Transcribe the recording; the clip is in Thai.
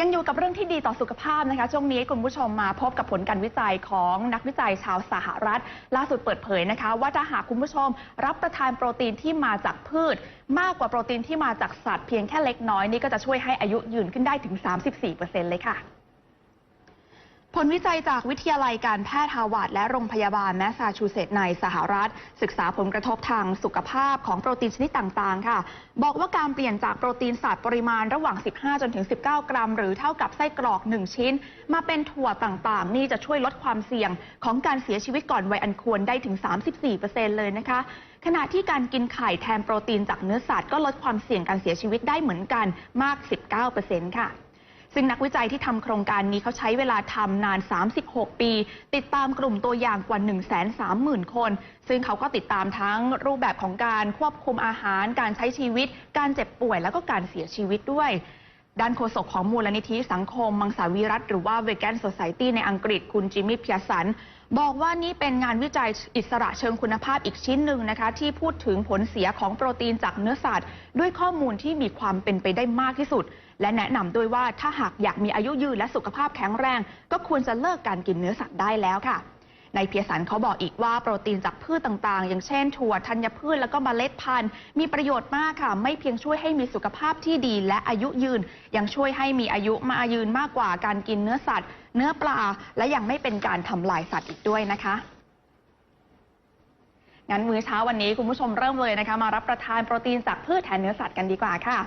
ยังอยู่กับเรื่องที่ดีต่อสุขภาพนะคะ ช่วงนี้คุณผู้ชมมาพบกับผลการวิจัยของนักวิจัยชาวสหรัฐ ล่าสุดเปิดเผยนะคะ ว่าถ้าหากคุณผู้ชม รับประทานโปรตีนที่มาจากพืช มากกว่าโปรตีนที่มาจากสัตว์เพียงแค่เล็กน้อยนี่ก็จะช่วยให้อายุยืนขึ้นได้ถึง 34%เลยค่ะ ผลวิจัยจากวิทยาลัยการแพทย์ฮาวาดและโรงพยาบาลแมสซาชูเซตส์ในสหรัฐ ศึกษาผลกระทบทางสุขภาพของโปรตีนชนิดต่างๆ ค่ะ บอกว่าการเปลี่ยนจากโปรตีนสัตว์ปริมาณระหว่าง 15 จนถึง 19 กรัม หรือเท่ากับไส้กรอก 1 ชิ้น มาเป็นถั่วต่างๆ นี่จะช่วยลดความเสี่ยงของการเสียชีวิตก่อนวัยอันควรได้ถึง 34%เลยนะคะขณะที่การกินไข่แทนโปรตีนจากเนื้อสัตว์ก็ลดความเสี่ยงการเสียชีวิตได้เหมือนกันมาก 19%ค่ะ ซึ่งนักวิจัยที่ทำโครงการนี้เขาใช้เวลาทำนาน 36 ปี ติดตามกลุ่มตัวอย่างกว่า 130,000 คน ซึ่งเขาก็ติดตามทั้งรูปแบบของการควบคุมอาหาร การใช้ชีวิต การเจ็บป่วยแล้วก็การเสียชีวิตด้วย ด้านโฆษกของมูลนิธิสังคม มังสวิรัตหรือว่า Vegan Society ในอังกฤษคุณจิมมี่พียสัน บอกว่านี่เป็นงานวิจัยอิสระเชิงคุณภาพอีกชิ้นหนึ่งนะคะ ที่พูดถึงผลเสียของโปรตีนจากเนื้อสัตว์ ด้วยข้อมูลที่มีความเป็นไปได้มากที่สุด และแนะนำด้วยว่าถ้าหากอยากมีอายุยืนและสุขภาพแข็งแรง ก็ควรจะเลิกการกินเนื้อสัตว์ได้แล้วค่ะ ในเพียสันเขาบอกอีกว่าโปรตีนจากพืชต่างๆ อย่างเช่นถั่วธัญพืชแล้วก็เมล็ดพันธุ์ มีประโยชน์มากค่ะ ไม่เพียงช่วยให้มีสุขภาพที่ดีและอายุยืน ยังช่วยให้มีอายุมายืนมากกว่าการกินเนื้อสัตว์ เนื้อปลา และยังไม่เป็นการทำลายสัตว์อีกด้วยนะคะงั้นมื้อเช้าวันนี้คุณผู้ชมเริ่มเลยนะคะ มารับประทานโปรตีนจากพืชแทนเนื้อสัตว์กันดีกว่าค่ะ